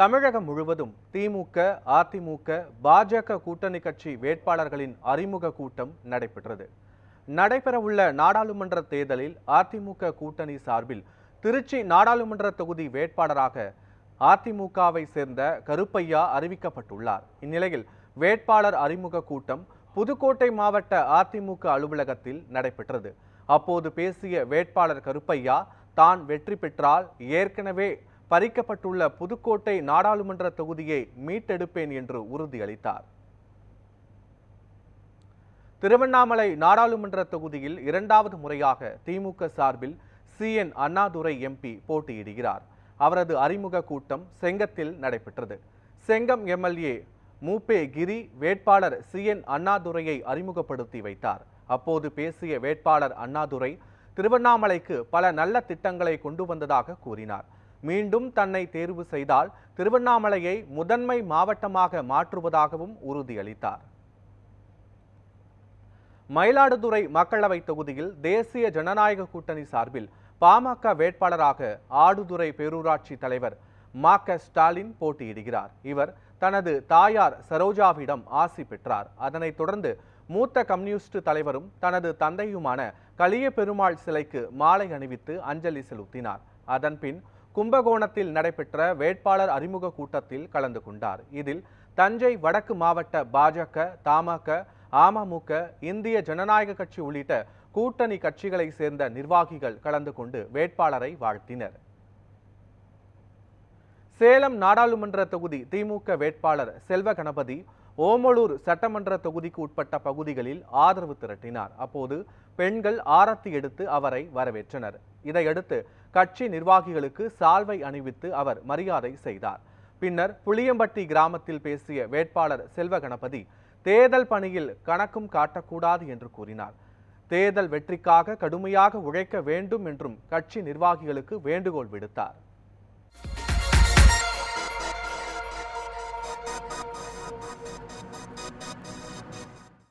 தமிழகம் முழுவதும் திமுக அதிமுக பாஜக கூட்டணி கட்சி வேட்பாளர்களின் அறிமுக கூட்டம் நடைபெற்றது. நடைபெறவுள்ள நாடாளுமன்ற தேர்தலில் அதிமுக கூட்டணி சார்பில் திருச்சி நாடாளுமன்ற தொகுதி வேட்பாளராக அதிமுகவை சேர்ந்த கருப்பையா அறிவிக்கப்பட்டுள்ளார். இந்நிலையில் வேட்பாளர் அறிமுக கூட்டம் புதுக்கோட்டை மாவட்ட அதிமுக அலுவலகத்தில் நடைபெற்றது. அப்போது பேசிய வேட்பாளர் கருப்பையா தான் வெற்றி பெற்றால் ஏற்கனவே பறிக்கப்பட்டுள்ள புதுக்கோட்டை நாடாளுமன்ற தொகுதியை மீட்டெடுப்பேன் என்று உறுதியளித்தார். திருவண்ணாமலை நாடாளுமன்ற தொகுதியில் இரண்டாவது முறையாக திமுக சார்பில் சி. என். அண்ணாதுரை எம்பி போட்டியிடுகிறார். அவரது அறிமுக கூட்டம் செங்கத்தில் நடைபெற்றது. செங்கம் எம்எல்ஏ மூப்பே கிரி வேட்பாளர் சி. என். அண்ணாதுரையை அறிமுகப்படுத்தி வைத்தார். அப்போது பேசிய வேட்பாளர் அண்ணாதுரை திருவண்ணாமலைக்கு பல நல்ல திட்டங்களை கொண்டு வந்ததாக கூறினார். மீண்டும் தன்னை தேர்வு செய்தால் திருவண்ணாமலையை முதன்மை மாவட்டமாக மாற்றுவதாகவும் உறுதியளித்தார். மயிலாடுதுறை மக்களவைத் தொகுதியில் தேசிய ஜனநாயக கூட்டணி சார்பில் பாமக வேட்பாளராக ஆடுதுறை பேரூராட்சி தலைவர் மா க ஸ்டாலின் போட்டியிடுகிறார். இவர் தனது தாயார் சரோஜாவிடம் ஆசி பெற்றார். அதனைத் தொடர்ந்து மூத்த கம்யூனிஸ்ட் தலைவரும் தனது தந்தையுமான கலிய பெருமாள் சிலைக்கு மாலை அணிவித்து அஞ்சலி செலுத்தினார். அதன்பின் கும்பகோணத்தில் நடைபெற்ற வேட்பாளர் அறிமுக கூட்டத்தில் கலந்து கொண்டார். இதில் தஞ்சை வடக்கு மாவட்ட பாஜக தமாக அமமுக இந்திய ஜனநாயக கட்சி உள்ளிட்ட கூட்டணி கட்சிகளை சேர்ந்த நிர்வாகிகள் கலந்து கொண்டு வேட்பாளரை வாழ்த்தினர். சேலம் நாடாளுமன்ற தொகுதி திமுக வேட்பாளர் செல்வ கணபதி ஓமலூர் சட்டமன்ற தொகுதிக்கு உட்பட்ட பகுதிகளில் ஆதரவு திரட்டினார். அப்போது பெண்கள் ஆரத்தி எடுத்து அவரை வரவேற்றனர். இதையடுத்து கட்சி நிர்வாகிகளுக்கு சால்வை அணிவித்து அவர் மரியாதை செய்தார். பின்னர் புளியம்பட்டி கிராமத்தில் பேசிய வேட்பாளர் செல்வ கணபதி தேர்தல் பணியில் கணக்கும் காட்டக்கூடாது என்று கூறினார். தேர்தல் வெற்றிக்காக கடுமையாக உழைக்க வேண்டும் என்றும் கட்சி நிர்வாகிகளுக்கு வேண்டுகோள் விடுத்தார்.